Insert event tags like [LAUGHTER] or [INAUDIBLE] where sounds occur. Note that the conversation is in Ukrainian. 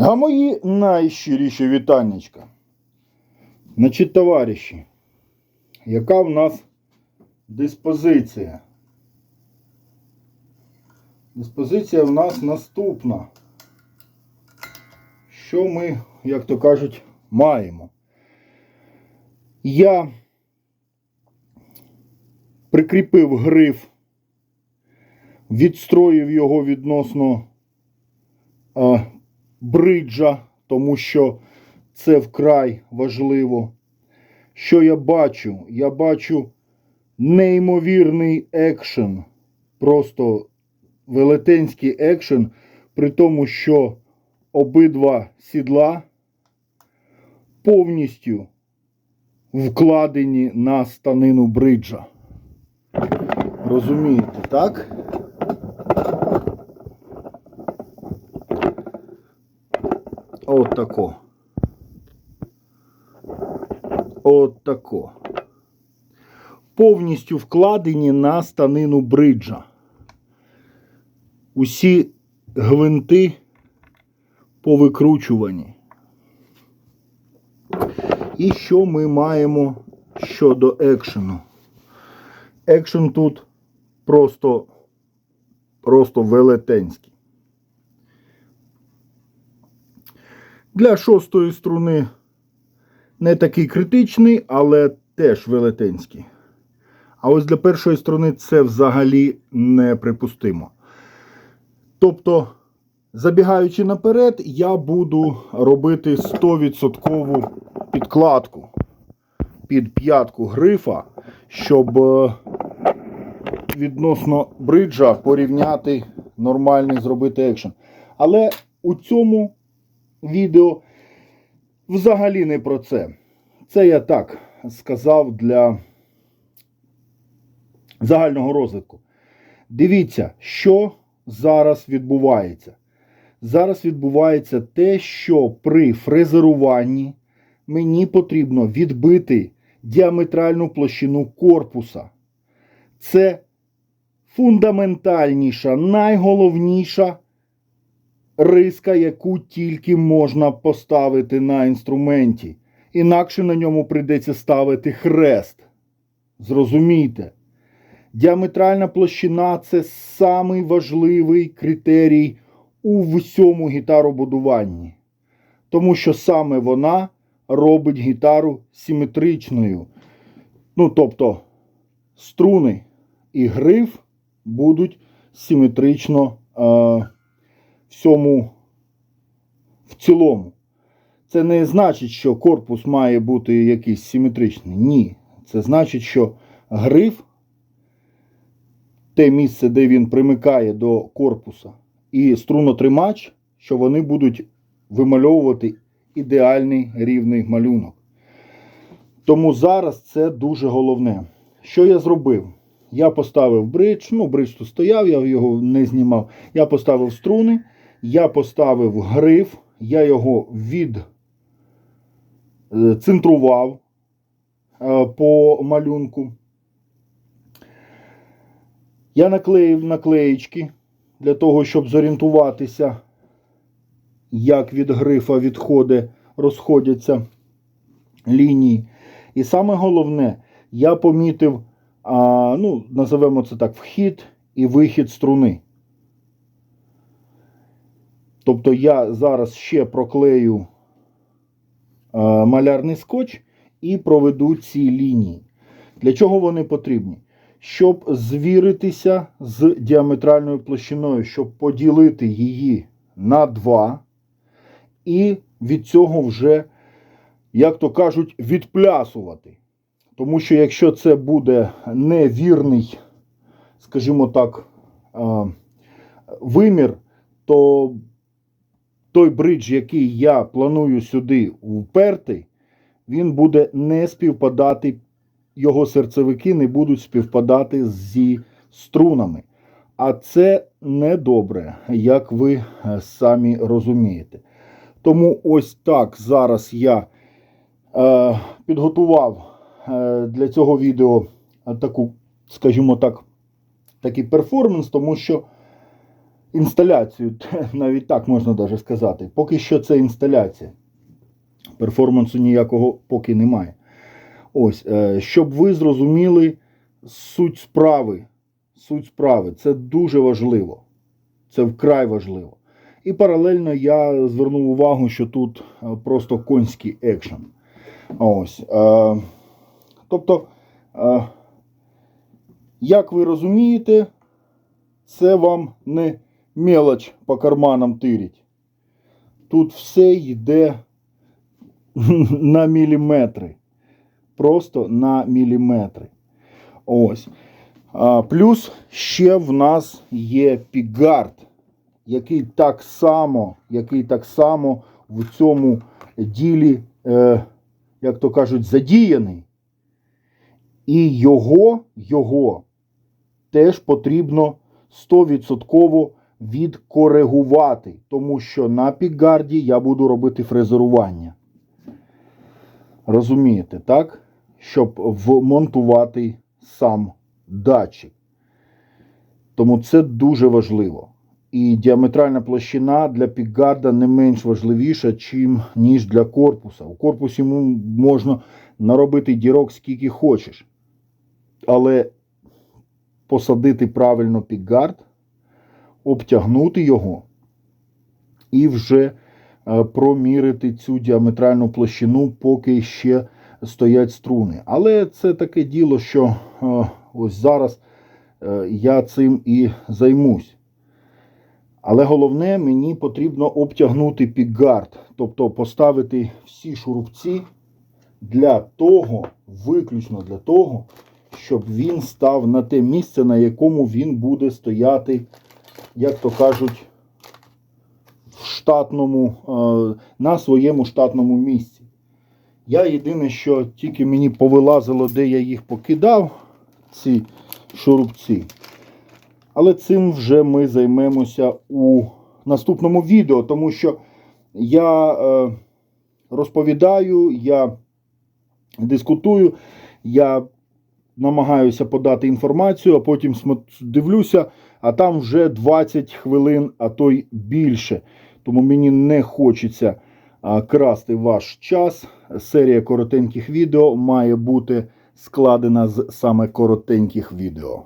А мої найщиріші вітаннячка. Значить, товариші, яка в нас диспозиція? Диспозиція в нас наступна. Що ми, як то кажуть, маємо? Я прикріпив гриф, відстроїв його відносно бриджа, тому що це вкрай важливо. Що я бачу? Я бачу неймовірний екшен, просто велетенський екшен, при тому, що обидва сідла повністю вкладені на станину бриджа. Розумієте, так? От тако. От тако. Повністю вкладені на станину бриджа. Усі гвинти повикручувані. І що ми маємо щодо екшену? Екшен тут просто, просто велетенський. Для шостої струни не такий критичний, але теж велетенський. А ось для першої струни це взагалі неприпустимо. Тобто, забігаючи наперед, я буду робити 100% підкладку під п'ятку грифа, щоб е, відносно бриджа порівняти нормальний зробити екшен. Але у цьому відео взагалі не про це. Це я так сказав для загального розвитку. Дивіться, що зараз відбувається. Зараз відбувається те, що при фрезеруванні мені потрібно відбити діаметральну площину корпуса. Це фундаментальніша, найголовніша риска, яку тільки можна поставити на інструменті. Інакше на ньому прийдеться ставити хрест. Зрозумійте. Діаметральна площина це самий важливий критерій у всьому гітаробудуванні. Тому що саме вона робить гітару симетричною. Ну, тобто, струни і гриф будуть симетрично е, всьому в цілому. Це не значить, що корпус має бути якийсь симетричний. Ні. Це значить, що гриф, те місце, де він примикає до корпуса, і струнотримач, що вони будуть вимальовувати ідеальний рівний малюнок. Тому зараз це дуже головне. Що я зробив? Я поставив бридж, ну, бридж тут стояв, я його не знімав. Я поставив струни, я поставив гриф, я його відцентрував е, по малюнку. Я наклеїв наклеїчки для того, щоб зорієнтуватися, як від грифа відходи розходяться лінії. І саме головне, я помітив, а, ну, називаємо це так, вхід і вихід струни. Тобто я зараз ще проклею а, малярний скотч і проведу ці лінії. Для чого вони потрібні? Щоб звіритися з діаметральною площиною, щоб поділити її на 2, і від цього вже, як то кажуть, відплясувати. Тому що якщо це буде невірний, скажімо так, а, вимір, то той бридж, який я планую сюди вперти, він буде не співпадати, його серцевики не будуть співпадати зі струнами. А це недобре, як ви е, самі розумієте. Тому ось так зараз я е, підготував е, для цього відео таку, скажімо так, такий перформанс, тому що інсталяцію, навіть так можна даже сказати. Поки що це інсталяція. Перформансу ніякого поки немає. Ось, е, щоб ви зрозуміли суть справи. Суть справи. Це дуже важливо. Це вкрай важливо. І паралельно я звернув увагу, що тут е, просто конський екшен. Ось. Е, тобто, як ви розумієте, це вам не мелоч по карманам тирить. Тут все йде [LAUGHS] на міліметри. Просто на міліметри. Ось. А, плюс ще в нас є пігард, який так само, який так само в цьому ділі, е, як то кажуть, задіяний. І його, його теж потрібно 100% відкоригувати, тому що на пікгарді я буду робити фрезерування. Розумієте, так? Щоб вмонтувати сам датчик. Тому це дуже важливо. І діаметральна площина для пікгарда не менш важливіша, чим, ніж для корпуса. У корпусі можна наробити дірок скільки хочеш. Але посадити правильно пікгард, обтягнути його і вже е, промірити цю діаметральну площину, поки ще стоять струни. Але це таке діло, що е, ось зараз е, я цим і займусь. Але головне, мені потрібно обтягнути пікгард, тобто поставити всі шурупці для того, виключно для того, щоб він став на те місце, на якому він буде стояти, як то кажуть, в штатному, е, на своєму штатному місці. Я єдине, що тільки мені повилазило, де я їх покидав, ці шурупці. Але цим вже ми займемося у наступному відео, тому що я е, розповідаю, я дискутую, я намагаюся подати інформацію, а потім дивлюся, а там вже 20 хвилин, а то й більше. Тому мені не хочеться красти ваш час. Серія коротеньких відео має бути складена з саме коротеньких відео.